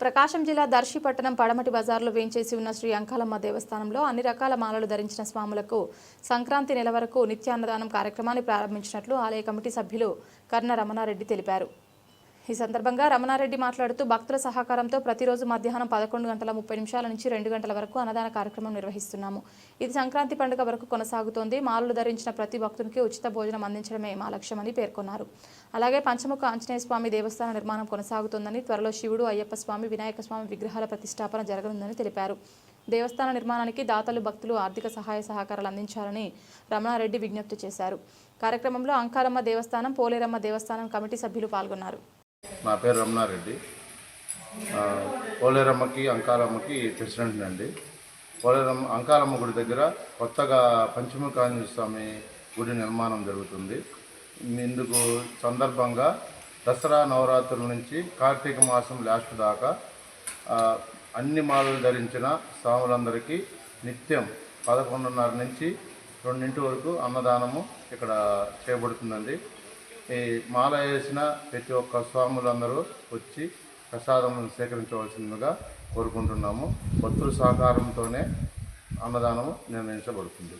ప్రకాశం జిల్లా దర్శి పట్టణం పడమటి బజార్లో వేంచేసి ఉన్న శ్రీ అంకాలమ్మ దేవస్థానంలో అన్ని రకాల మాలలు ధరించిన స్వాములకు సంక్రాంతి నెల వరకు నిత్యాన్నదానం కార్యక్రమాన్ని ప్రారంభించినట్లు ఆలయ కమిటీ సభ్యులు కర్ణ రమణారెడ్డి తెలిపారు. ఈ సందర్భంగా రమణారెడ్డి మాట్లాడుతూ భక్తుల సహకారంతో ప్రతిరోజు మధ్యాహ్నం పదకొండు గంటల ముప్పై నిమిషాల నుంచి రెండు గంటల వరకు అన్నదాన కార్యక్రమం నిర్వహిస్తున్నాము. ఇది సంక్రాంతి పండుగ వరకు కొనసాగుతోంది. మాలలు ధరించిన ప్రతి భక్తునికి ఉచిత భోజనం అందించడమే మా లక్ష్యమని పేర్కొన్నారు. అలాగే పంచముఖ ఆంజనేయ స్వామి దేవస్థాన నిర్మాణం కొనసాగుతోందని త్వరలో శివుడు అయ్యప్ప స్వామి వినాయక స్వామి విగ్రహాల ప్రతిష్టాపన జరగనుందని తెలిపారు. దేవస్థాన నిర్మాణానికి దాతలు భక్తులు ఆర్థిక సహాయ సహకారాలు అందించాలని రమణారెడ్డి విజ్ఞప్తి చేశారు. కార్యక్రమంలో అంకారమ్మ దేవస్థానం పోలేరమ్మ దేవస్థానం కమిటీ సభ్యులు పాల్గొన్నారు. నా పేరు రమణారెడ్డి. పోలేరమ్మకి అంకాలమ్మకి ప్రెసిడెంట్ అండి పోలేరమ్మ అంకాలమ్మ గుడి దగ్గర కొత్తగా పంచముఖ ఆంజనేయ స్వామి గుడి నిర్మాణం జరుగుతుంది. ఇందుకు సందర్భంగా దసరా నవరాత్రుల నుంచి కార్తీక మాసం లాస్ట్ దాకా అన్ని మాలలు ధరించిన స్వాములందరికీ నిత్యం పదకొండున్నర నుంచి రెండింటి వరకు అన్నదానము ఇక్కడ చేయబడుతుందండి. ఈ మాల వేసిన ప్రతి ఒక్క స్వాములందరూ వచ్చి ప్రసాదం సేకరించవలసిందిగా కోరుకుంటున్నాము. భక్తుల సహకారంతోనే అన్నదానము నిర్ణయించబడుతుంది